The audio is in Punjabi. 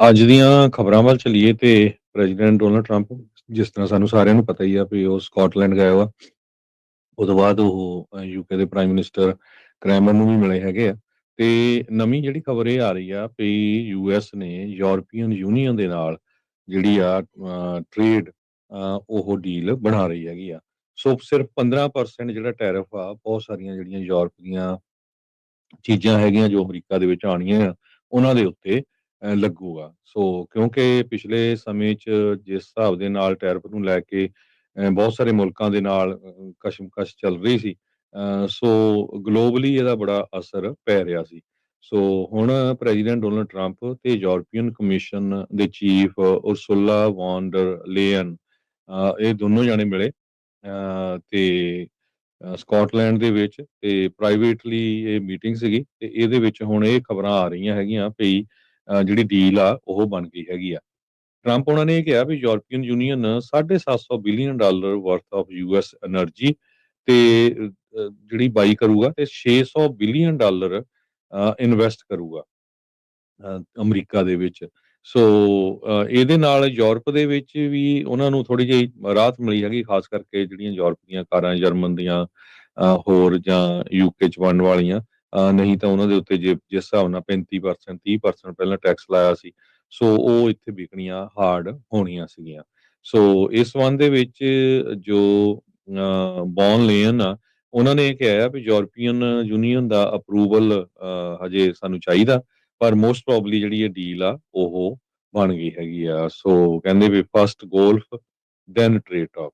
ਅੱਜ ਦੀਆਂ ਖਬਰਾਂ ਵੱਲ ਚੱਲੀਏ ਤੇ ਪ੍ਰੈਜ਼ੀਡੈਂਟ ਡੋਨਲਡ ਟਰੰਪ ਜਿਸ ਤਰ੍ਹਾਂ ਸਾਨੂੰ ਸਾਰਿਆਂ ਨੂੰ ਪਤਾ ਹੀ ਆ ਵੀ ਉਹ ਸਕਾਟਲੈਂਡ ਗਿਆ ਵਾ ਉਹ ਤੋਂ ਬਾਅਦ ਉਹ ਯੂਕੇ ਦੇ ਪ੍ਰਾਈਮ ਮਿਨਿਸਟਰ ਕ੍ਰੈਮਰ ਨੂੰ ਵੀ ਮਿਲੇ ਹੈਗੇ ਆ। ਤੇ ਨਵੀਂ ਜਿਹੜੀ ਖਬਰ ਇਹ ਆ ਰਹੀ ਆ ਵੀ ਯੂਐਸ ਨੇ ਯੂਰਪੀਅਨ ਯੂਨੀਅਨ ਦੇ ਨਾਲ ਜਿਹੜੀ ਆ ਟ੍ਰੇਡ ਉਹ ਡੀਲ ਬਣਾ ਰਹੀ ਹੈਗੀ ਆ। ਸੋ ਸਿਰਫ 15% ਜਿਹੜਾ ਟੈਰਿਫ ਆ, ਬਹੁਤ ਸਾਰੀਆਂ ਜਿਹੜੀਆਂ ਯੂਰਪ ਦੀਆਂ ਚੀਜ਼ਾਂ ਹੈਗੀਆਂ ਜੋ ਅਮਰੀਕਾ ਦੇ ਵਿੱਚ ਆਣੀਆਂ ਆ, ਉਹਨਾਂ ਦੇ ਉੱਤੇ ਅ, ਲੱਗੂਗਾ। ਸੋ ਕਿਉਂਕਿ ਪਿਛਲੇ ਸਮੇਂ 'ਚ ਜਿਸ ਹਿਸਾਬ ਦੇ ਨਾਲ ਟੈਰਿਫ ਨੂੰ ਲੈ ਕੇ ਅ, ਬਹੁਤ ਸਾਰੇ ਮੁਲਕਾਂ ਦੇ ਨਾਲ ਅ, ਕਸ਼ਮਕਸ਼ ਚੱਲ ਰਹੀ ਸੀ ਅ, ਸੋ ਗਲੋਬਲੀ ਇਹਦਾ ਬੜਾ ਅਸਰ ਪੈ ਰਿਹਾ ਸੀ। ਸੋ ਹੁਣ ਪ੍ਰੈਜ਼ੀਡੈਂਟ ਡੋਨਲਡ ਟਰੰਪ ਤੇ ਯੂਰਪੀਅਨ ਕਮਿਸ਼ਨ ਦੇ chief Ursula von der Leyen ਅ, ਇਹ ਦੋਨੋਂ ਜਾਣੇ ਮਿਲੇ ਅ, ਤੇ ਅ, ਸਕਾਟਲੈਂਡ ਦੇ ਵਿੱਚ ਤੇ ਪ੍ਰਾਈਵੇਟਲੀ ਇਹ ਮੀਟਿੰਗ ਸੀਗੀ ਤੇ ਇਹਦੇ ਵਿੱਚ ਹੁਣ ਇਹ ਖਬਰਾਂ ਆ ਰਹੀਆਂ ਹੈਗੀਆਂ ਵੀ ਜਿਹੜੀ ਡੀਲ ਆ, ਉਹ ਬਣ ਗਈ ਹੈਗੀ ਆ। ਟਰੰਪ ਉਹਨਾਂ ਨੇ ਇਹ ਕਿਹਾ ਵੀ European Union 750 billion dollar worth of U S energy ਤੇ ਜਿਹੜੀ ਬਾਈ ਕਰੂਗਾ ਤੇ 600 ਬਿਲੀਅਨ ਡਾਲਰ ਇਨਵੈਸਟ ਕਰੂਗਾ ਅਮਰੀਕਾ ਦੇ ਵਿੱਚ। ਸੋ ਇਹਦੇ ਨਾਲ ਯੂਰਪ ਦੇ ਵਿੱਚ ਵੀ ਉਹਨਾਂ ਨੂੰ ਥੋੜੀ ਜਿਹੀ ਰਾਹਤ ਮਿਲੀ ਹੈਗੀ, ਖਾਸ ਕਰਕੇ ਜਿਹੜੀਆਂ ਯੂਰਪ ਦੀਆਂ ਕਾਰਾਂ ਜਰਮਨ ਦੀਆਂ ਹੋਰ ਜਾਂ ਯੂਕੇ ਚ ਬਣਨ ਵਾਲੀਆਂ। ਅ, ਨਹੀਂ ਤਾਂ ਉਹਨਾਂ ਦੇ ਉੱਤੇ ਜੇ ਜਿਸ ਹਿਸਾਬ ਨਾਲ 35% 30% ਪਹਿਲਾਂ ਟੈਕਸ ਲਾਇਆ ਸੀ ਸੋ ਉਹ ਇੱਥੇ ਵਿਕਣੀਆਂ ਹਾਰਡ ਹੋਣੀਆਂ ਸੀਗੀਆਂ। ਸੋ ਇਸ ਸੰਬੰਧ ਦੇ ਵਿੱਚ ਜੋ ਬੌਨ ਲੇਨ ਆ ਉਹਨਾਂ ਨੇ ਇਹ ਕਿਹਾ ਆ ਵੀ ਯੂਰਪੀਅਨ ਯੂਨੀਅਨ ਦਾ ਅਪਰੂਵਲ ਹਜੇ ਸਾਨੂੰ ਚਾਹੀਦਾ ਪਰ ਮੋਸਟ ਪ੍ਰੋਬਬਲੀ ਜਿਹੜੀ ਇਹ ਡੀਲ ਆ ਉਹ ਬਣ ਗਈ ਹੈਗੀ ਆ। ਸੋ ਕਹਿੰਦੇ ਵੀ first golf then trade talk